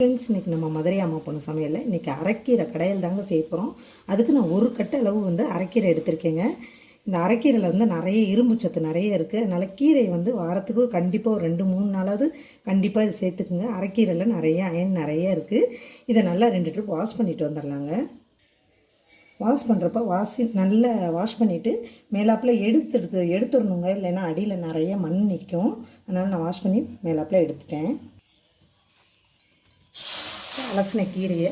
Friends இன்றைக்கி நம்ம மதுரை அம்மா பொண்ணு சமையலில் இன்றைக்கி அரைக்கீரை கடையில் தாங்க செய்ய போகிறோம் அதுக்கு நான் ஒரு கட்ட அளவு வந்து அரைக்கீரை எடுத்திருக்கேங்க. இந்த அரைக்கீரையில் வந்து நிறைய இரும்பு சத்து நிறைய இருக்குது அதனால் கீரை வந்து வாரத்துக்கு கண்டிப்பாக ஒரு ரெண்டு மூணு நாளாவது கண்டிப்பாக இது சேர்த்துக்குங்க. அரைக்கீரையில் நிறைய அயன் நிறைய இருக்குது இதை நல்லா ரெண்டு ட்ரிப் வாஷ் பண்ணிட்டு வந்துடலாங்க. வாஷ் பண்ணுறப்ப வாஷி நல்லா வாஷ் பண்ணிவிட்டு மேலாப்பில் எடுத்து எடுத்து எடுத்துடணுங்க. இல்லைன்னா அடியில் நிறைய மண் நிற்கும். அதனால் நான் வாஷ் பண்ணி மேலாப்பில் எடுத்துட்டேன். அலசின கீரையை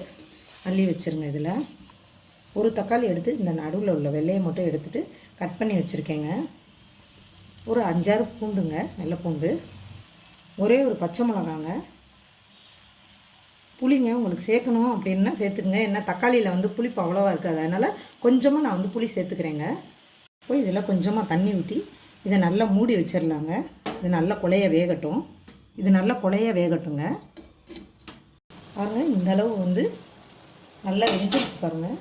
அள்ளி வச்சுருங்க இதில். ஒரு தக்காளி எடுத்து இந்த நடுவில் உள்ள வெள்ளையை மட்டும் எடுத்துகிட்டு கட் பண்ணி வச்சுருக்கேங்க. ஒரு அஞ்சாறு பூண்டுங்க வெள்ளை பூண்டு. ஒரே ஒரு பச்சை மிளகாங்க. புளிங்க உங்களுக்கு சேர்க்கணும் அப்படின்னா சேர்த்துக்குங்க. ஏன்னா தக்காளியில் வந்து புளிப்பு அவ்வளோவா இருக்காது. அதனால் கொஞ்சமாக நான் வந்து புளி சேர்த்துக்கிறேங்க. போய் இதில் கொஞ்சமாக தண்ணி ஊற்றி இதை நல்லா மூடி வச்சிடலாங்க இது நல்லா குழைய வேகட்டும். இது நல்லா குழைய வேகட்டுங்க. பாருங்கள் இந்த அளவு வந்து நல்லா வெந்துருச்சு பாருங்கள்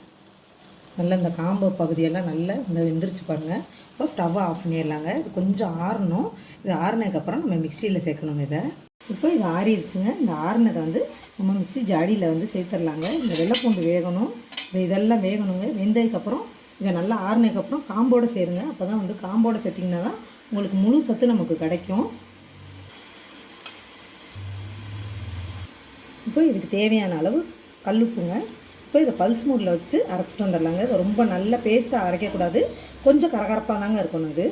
நல்லா இந்த காம்பு பகுதியெல்லாம் நல்லா இந்த வெந்துருச்சு பாருங்கள் இப்போ ஸ்டவ்வை ஆஃப் பண்ணிடலாங்க. இது கொஞ்சம் ஆறணும். இது ஆறினதுக்கப்புறம் நம்ம மிக்சியில் சேர்க்கணுங்க இதை. இப்போ இது ஆறிடுச்சுங்க. இந்த ஆறுனதை வந்து நம்ம மிக்சி ஜாடியில் வந்து சேர்த்துடலாங்க. இந்த வெள்ளைப்பூண்டு வேகணும். இந்த இதெல்லாம் வேகணுங்க. வெந்ததுக்கப்புறம் இதை நல்லா ஆறுனதுக்கப்புறம் காம்போடு சேருங்க. அப்போ தான் வந்து காம்போடு சேர்த்திங்கன்னா தான் உங்களுக்கு முழு சத்து நமக்கு கிடைக்கும். இப்போ இதுக்கு தேவையான அளவு கல்லுப்புங்க இப்போ இதை பல்ஸ் மூடில் வச்சு அரைச்சிட்டு வந்துடலாங்க. ரொம்ப நல்ல பேஸ்ட்டாக அரைக்கக்கூடாது. கொஞ்சம் கரகரப்பாக தாங்க இருக்கணும் இது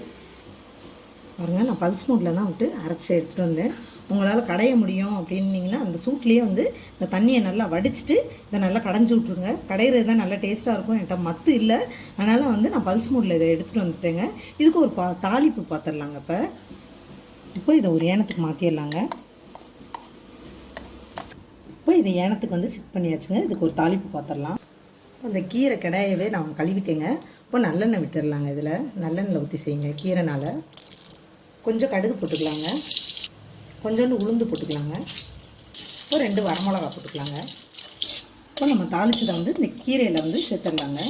பாருங்கள் நான் பல்ஸ் மூடில் தான் விட்டு அரைச்சி எடுத்துகிட்டு வந்தேன். உங்களால் கடைய முடியும் அப்படின்னீங்கன்னா அந்த சூட்லேயே வந்து இந்த தண்ணியை நல்லா வடிச்சிட்டு இதை நல்லா கடைஞ்சி விட்ருங்க கடையிறது தான் நல்லா டேஸ்ட்டாக இருக்கும். என்கிட்ட மத்து இல்லை. அதனால் வந்து நான் பல்ஸ் மூடில் இதை எடுத்துகிட்டு வந்துட்டேங்க. இதுக்கு ஒரு பா தாளிப்பு பார்த்துடலாங்க இப்போ. இப்போ இதை ஒரு ஏனத்துக்கு மாற்றிடலாங்க இதை ஏனத்துக்கு வந்து செட் பண்ணியாச்சுங்க. இதுக்கு ஒரு தாளிப்பு பார்த்துடலாம் அந்த கீரை கடாயவே நான் கழுவிட்டேங்க. இப்போ நல்லெண்ணெய் விட்டுடலாங்க இதில். நல்லெண்ணெயில் ஊற்றி செய்யுங்க கீரைனால். கொஞ்சம் கடுகு போட்டுக்கலாங்க. கொஞ்சோண்டு உளுந்து போட்டுக்கலாங்க. இப்போ ரெண்டு வரமிளகா போட்டுக்கலாங்க. இப்போ நம்ம தாளிச்சதை வந்து இந்த கீரையில் வந்து சேர்த்துடலாங்க.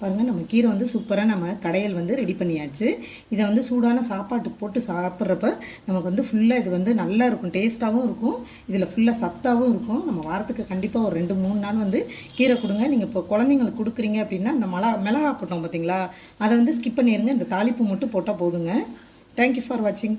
பாருங்கள் நம்ம கீரை வந்து சூப்பராக நம்ம கடையல் வந்து ரெடி பண்ணியாச்சு. இதை வந்து சூடான சாப்பாட்டுக்கு போட்டு சாப்பிட்றப்ப நமக்கு வந்து ஃபுல்லாக இது வந்து நல்லா இருக்கும் டேஸ்ட்டாகவும் இருக்கும். இதில் ஃபுல்லாக சத்தாகவும் இருக்கும். நம்ம வாரத்துக்கு கண்டிப்பாக ஒரு ரெண்டு மூணு நாள் வந்து கீரை கொடுங்க. நீங்கள் இப்போ குழந்தைங்களுக்கு கொடுக்குறீங்க அப்படின்னா அந்த மிளகா மிளகா போட்டோம் பார்த்தீங்களா அதை வந்து ஸ்கிப் பண்ணிடுங்க இந்த தாளிப்பு மட்டும் போட்டால் போதுங்க. தேங்க்யூ ஃபார் வாட்சிங்